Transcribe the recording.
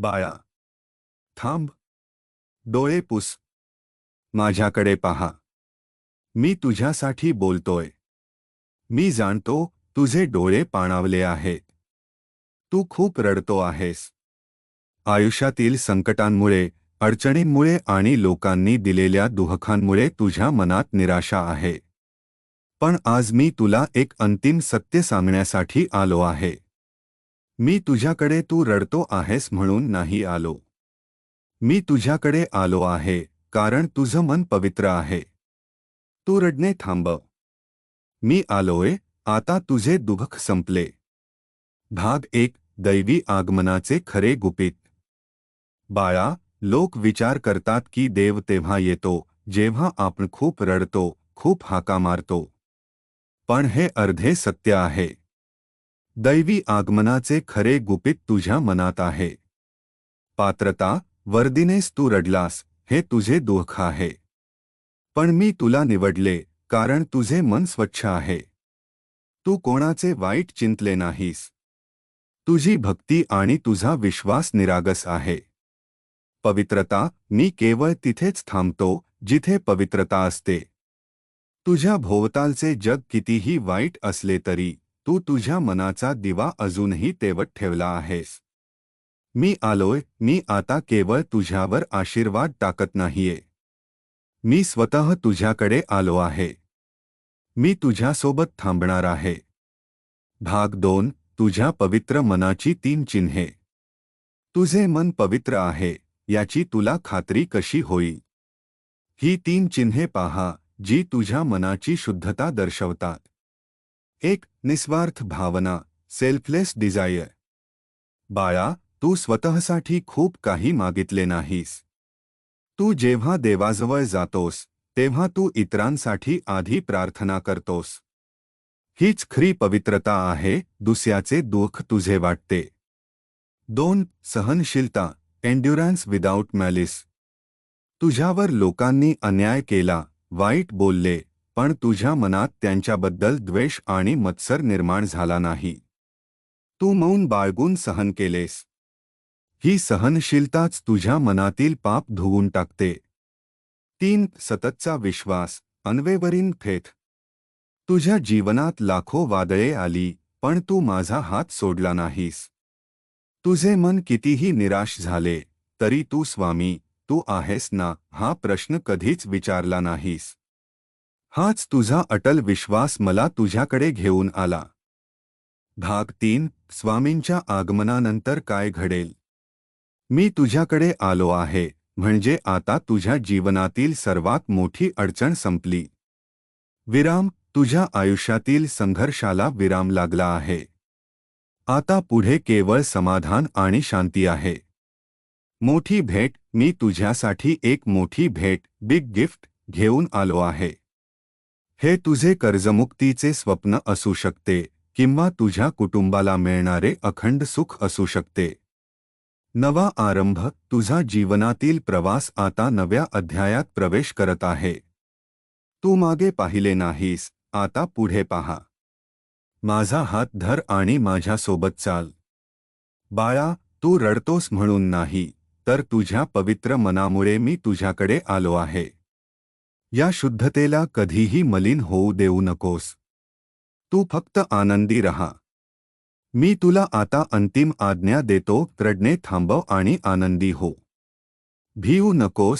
बाळा थांब. डोळे पुस. माझ्याकडे पहा. मी तुझ्यासाठी बोलतोय. मी जाणतो तुझे डोळे पाणावले आहेत तू खूप रडतो आहेस. आयुष्यातील संकटांमुळे अडचणींमुळे आणि लोकांनी दिलेल्या दुःखांमुळे तुझ्या मनात निराशा आहे. पण आज मी तुला एक अंतिम सत्य सांगण्यासाठी आलो आहे. मी तुझ्याकडे तू रडतो आहेस म्हणून नाही आलो. मी तुझ्याकडे आलो आहे कारण तुझं मन पवित्र आहे. तू रडणे थांबव मी आलोय आता तुझे दुःख संपले. भाग एक दैवी आगमनाचे खरे गुपित. बाळा लोक विचार करतात की देव तेव्हा येतो जेव्हा आपण खूप रडतो खूप हाका मारतो. पण हे अर्धे सत्य आहे. दैवी आगमनाचे खरे गुपित तुझ्या मनात आहे. पात्रता वर्दीनेस तू रडलास, हे तुझे दुःख आहे. पण मी तुला निवडले, कारण तुझे मन स्वच्छ आहे. तू कोणाचे वाईट चिंतले नाहीस. तुझी भक्ती आणि तुझा विश्वास निरागस आहे. पवित्रता, मी केवळ तिथेच थांबतो, जिथे पवित्रता असते. तुझ्या भोवतालचे जग कितीही वाईट असले तरी. तू तुझ्या मनाचा दिवा अजूनही तेवत ठेवला आहेस. मी आलोय मी आता केवळ तुझ्यावर आशीर्वाद टाकत नाहीये. मी स्वतः तुझ्याकडे आलो आहे. मी तुझ्यासोबत थांबणार आहे. भाग दोन तुझ्या पवित्र मनाची तीन चिन्हे. तुझे मन पवित्र आहे याची तुला खात्री कशी होईल? ही तीन चिन्हे पहा जी तुझ्या मनाची शुद्धता दर्शवतात. एक निस्वार्थ भावना सेल्फलेस डिझायर बाळा तू स्वतःसाठी खूप काही मागितले नाहीस. तू जेव्हा देवाजवळ जातोस तेव्हा तू इतरांसाठी आधी प्रार्थना करतोस. हीच खरी पवित्रता आहे दुसऱ्याचे दुःख तुझे वाटते. दोन सहनशीलता एन्ड्युरन्स विदाऊट मॅलिस तुझ्यावर लोकांनी अन्याय केला वाईट बोलले. पण तुझ्या मनात त्यांच्याबद्दल द्वेष आणि मत्सर निर्माण झाला नाही. तू मौन बाळगून सहन केलेस. ही सहनशीलताच तुझ्या मनातील पाप धुवून टाकते. तीन सततचा विश्वास अन्वेवरीन फेथ. तुझ्या जीवनात लाखो वादळे आली पण तू माझा हात सोडला नाहीस. तुझे मन कितीही निराश झाले तरी तू स्वामी तू आहेस ना हा प्रश्न कधीच विचारला नाहीस. हाच तुझा अटल विश्वास मला तुझ्याकडे घेऊन आला. भाग तीन स्वामींच्या आगमनानंतर काय घडेल? मी तुझ्याकडे आलो आहे म्हणजे आता तुझ्या जीवनातील सर्वात मोठी अडचण संपली. विराम तुझ्या आयुष्यातील संघर्षाला विराम लागला आहे. आता पुढे केवळ समाधान आणि शांती आहे. मोठी भेट मी तुझ्यासाठी एक मोठी भेट बिग गिफ्ट घेऊन आलो आहे. हे तुझे कर्जमुक्तीचे स्वप्न असू शकते किंवा तुझ्या कुटुंबाला मिळणारे अखंड सुख असू शकते. नवा आरंभ तुझा जीवनातील प्रवास आता नव्या अध्यायात प्रवेश करत आहे. तू मागे पाहिले नाहीस आता पुढे पहा. माझा हात धर आणि माझ्यासोबत चाल. बाळा तू रडतोस म्हणून नाही तर तुझ्या पवित्र मनामुळे मी तुझ्याकडे आलो आहे. या शुद्धतेला कधीही मलिन होऊ देऊ नकोस. तू फक्त आनंदी रहा. मी तुला आता अंतिम आज्ञा देतो रडणे थांबव आणि आनंदी हो. भिऊ नकोस.